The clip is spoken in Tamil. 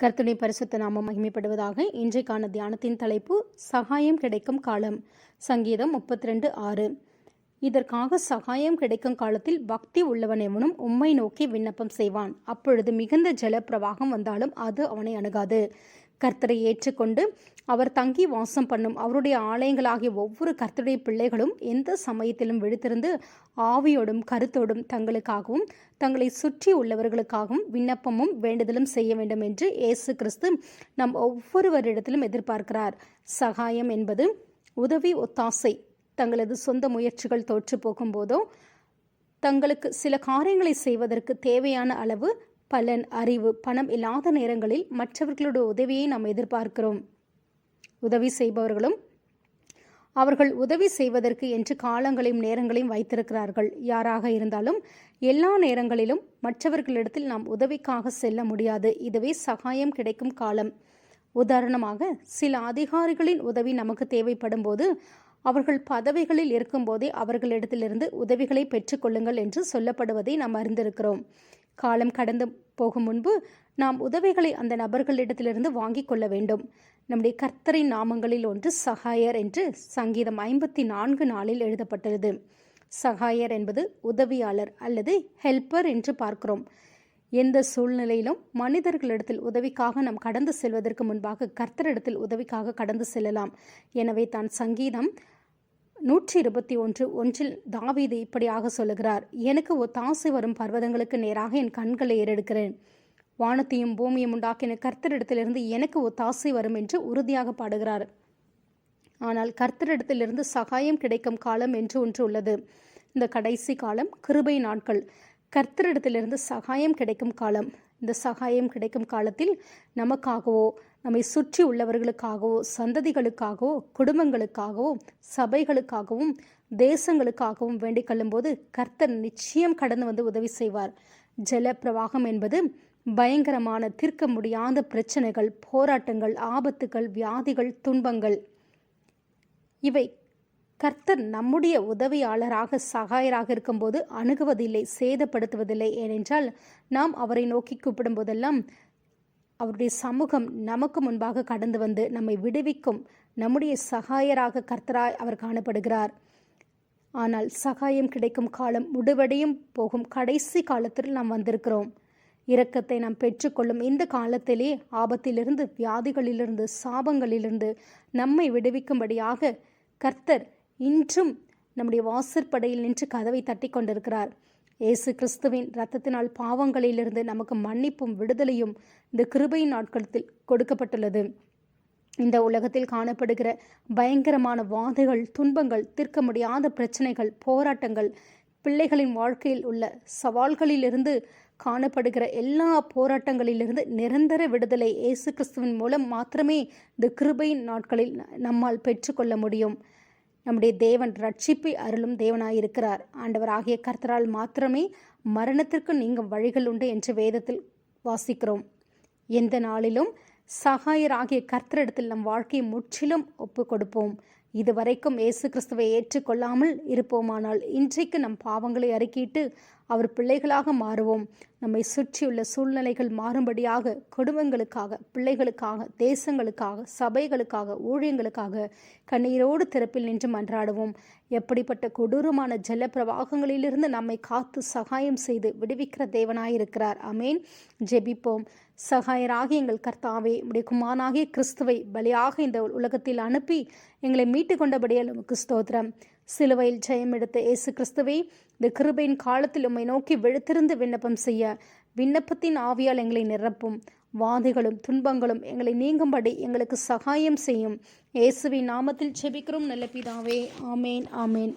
கர்த்தனை பரிசுத்த நாமம் மகிமைப்படுவதாக இன்றைக்கான தியானத்தின் தலைப்பு சகாயம் கிடைக்கும் காலம். சங்கீதம் முப்பத்தி ரெண்டு ஆறு. இதற்காக சகாயம் கிடைக்கும் காலத்தில் பக்தி உள்ளவன் எவனும் உம்மை நோக்கி விண்ணப்பம் செய்வான். அப்பொழுது மிகுந்த ஜல பிரவாகம் வந்தாலும் அது அவனை அணுகாது. கர்த்தரை ஏற்றுக்கொண்டு அவர் தங்கி வாசம் பண்ணும் அவருடைய ஆலயங்களாகிய ஒவ்வொரு கர்த்தருடைய பிள்ளைகளும் எந்த சமயத்திலும் விழித்திருந்து ஆவியோடும் கருத்தோடும் தங்களுக்காகவும் தங்களை சுற்றி உள்ளவர்களுக்காகவும் விண்ணப்பமும் வேண்டுதலும் செய்ய வேண்டும் என்று இயேசு கிறிஸ்து நம் ஒவ்வொருவரிடத்திலும் எதிர்பார்க்கிறார். சகாயம் என்பது உதவி ஒத்தாசை தங்களது சொந்த முயற்சிகள் தோற்று போகும்போதோ தங்களுக்கு சில காரியங்களை செய்வதற்கு தேவையான அளவு பலன் அறிவு பணம் இல்லாத நேரங்களில் மற்றவர்களோட உதவியை நாம் எதிர்பார்க்கிறோம். உதவி செய்பவர்களும் அவர்கள் உதவி செய்வதற்கு என்று காலங்களையும் நேரங்களையும் வைத்திருக்கிறார்கள். யாராக இருந்தாலும் எல்லா நேரங்களிலும் மற்றவர்களிடத்தில் நாம் உதவிக்காக செல்ல முடியாது. இதுவே சகாயம் கிடைக்கும் காலம். உதாரணமாக சில அதிகாரிகளின் உதவி நமக்கு தேவைப்படும் போது அவர்கள் பதவிகளில் இருக்கும்போதே அவர்களிடத்திலிருந்து உதவிகளை பெற்றுக்கொள்ளுங்கள் என்று சொல்லப்படுவதை நாம் அறிந்திருக்கிறோம். காலம் கடந்து போகும் முன்பு நாம் உதவிகளை அந்த நபர்களிடத்திலிருந்து வாங்கிக் கொள்ள வேண்டும். நம்முடைய கர்த்தரின் நாமங்களில் ஒன்று சகாயர் என்று சங்கீதம் ஐம்பத்தி நான்கு நாளில் எழுதப்பட்டுள்ளது. சகாயர் என்பது உதவியாளர் அல்லது ஹெல்ப்பர் என்று பார்க்கிறோம். எந்த சூழ்நிலையிலும் மனிதர்களிடத்தில் உதவிக்காக நாம் கடந்து செல்வதற்கு முன்பாக கர்த்தரிடத்தில் உதவிக்காக கடந்து செல்லலாம். எனவே தான் சங்கீதம் நூற்றி இருபத்தி ஒன்று ஒன்றில் தாவீது இப்படியாக சொல்லுகிறார் எனக்கு ஒத்தாசை வரும் பர்வதங்களுக்கு நேராக என் கண்களை ஏறெடுக்கிறேன். வானத்தையும் பூமியும் உண்டாக்கின கர்த்தரிடத்திலிருந்து எனக்கு ஒத்தாசை வரும் என்று உறுதியாக பாடுகிறார். ஆனால் கர்த்தரிடத்திலிருந்து சகாயம் கிடைக்கும் காலம் என்று ஒன்று உள்ளது. இந்த கடைசி காலம் கிருபை நாட்கள். கர்த்தரிடத்திலிருந்து சகாயம் கிடைக்கும் காலம். இந்த சகாயம் கிடைக்கும் காலத்தில் நமக்காகவோ நம்மை சுற்றி உள்ளவர்களுக்காகவோ சந்ததிகளுக்காகவோ குடும்பங்களுக்காகவோ சபைகளுக்காகவும் தேசங்களுக்காகவும் வேண்டிக் கொள்ளும்போது கர்த்தர் நிச்சயம் கடந்து வந்து உதவி செய்வார். ஜல பிரவாகம் என்பது பயங்கரமான தீர்க்க முடியாத பிரச்சனைகள் போராட்டங்கள் ஆபத்துகள் வியாதிகள் துன்பங்கள். இவை கர்த்தர் நம்முடைய உதவியாளராக சகாயராக இருக்கும்போது அணுகுவதில்லை சேதப்படுத்துவதில்லை. ஏனென்றால் நாம் அவரை நோக்கி கூப்பிடும் போதெல்லாம் அவருடைய சமூகம் நமக்கு முன்பாக கடந்து வந்து நம்மை விடுவிக்கும் நம்முடைய சகாயராக கர்த்தராய் அவர் காணப்படுகிறார். ஆனால் சகாயம் கிடைக்கும் காலம் முடிவடையும் போகும் கடைசி காலத்தில் நாம் வந்திருக்கிறோம். இரக்கத்தை நாம் பெற்றுக்கொள்ளும் இந்த காலத்திலே ஆபத்திலிருந்து வியாதிகளிலிருந்து சாபங்களிலிருந்து நம்மை விடுவிக்கும்படியாக கர்த்தர் இன்றும் நம்முடைய வாசற்படையில் நின்று கதவை தட்டி கொண்டிருக்கிறார். இயேசு கிறிஸ்துவின் இரத்தத்தினால் பாவங்களிலிருந்து நமக்கு மன்னிப்பும் விடுதலையும் இந்த கிருபை நாட்களத்தில் கொடுக்கப்பட்டுள்ளது. இந்த உலகத்தில் காணப்படுகிற பயங்கரமான வாதைகள் துன்பங்கள் தீர்க்க முடியாத பிரச்சனைகள் போராட்டங்கள் பிள்ளைகளின் வாழ்க்கையில் உள்ள சவால்களிலிருந்து காணப்படுகிற எல்லா போராட்டங்களிலிருந்து நிரந்தர விடுதலை இயேசு கிறிஸ்துவின் மூலம் மாத்திரமே இந்த கிருபையின் நாட்களில் நம்மால் பெற்றுக்கொள்ள முடியும். நம்முடைய தேவன் ரட்சிப்பை அருளும் தேவனாயிருக்கிறார். ஆண்டவராகிய கர்த்தரால் மாத்திரமே மரணத்திற்கு நீங்கும் வழிகள் உண்டு என்று வேதத்தில் வாசிக்கிறோம். எந்த நாளிலும் சகாயராகிய கர்த்தரிடத்தில் நம் வாழ்க்கையை முற்றிலும் ஒப்பு கொடுப்போம் இதுவரைக்கும் இயேசு கிறிஸ்துவை ஏற்றுக்கொள்ளாமல் இருப்போமானால் இன்றைக்கு நம் பாவங்களை அறிக்கிட்டு அவர் பிள்ளைகளாக மாறுவோம். நம்மை சுற்றியுள்ள சூழ்நிலைகள் மாறும்படியாக குடும்பங்களுக்காக பிள்ளைகளுக்காக தேசங்களுக்காக சபைகளுக்காக ஊழியங்களுக்காக கண்ணீரோடு திறப்பில் நின்று மன்றாடுவோம். எப்படிப்பட்ட கொடூரமான ஜல பிரவாகங்களிலிருந்து நம்மை காத்து சகாயம் செய்து விடுவிக்கிற தேவனாயிருக்கிறார். அமேன் ஜெபிப்போம். சகாயராகி எங்கள் கர்த்தாவே உடைய குமானாகிய கிறிஸ்துவை பலியாக இந்த உலகத்தில் அனுப்பி எங்களை மீட்டு கொண்டபடியால் உமக்கு ஸ்தோத்திரம். சிலுவையில் ஜெயம் எடுத்த இயேசு கிறிஸ்துவை இந்த கிருபையின் காலத்தில் உம்மை நோக்கி விழுத்திருந்து விண்ணப்பம் செய்ய விண்ணப்பத்தின் ஆவியால் எங்களை நிரப்பும். வாதைகளும் துன்பங்களும் எங்களை நீங்கும்படி எங்களுக்கு சகாயம் செய்யும். இயேசுவின் நாமத்தில் செபிக்கிறோம் நல்ல பிதாவே. ஆமேன் ஆமேன்.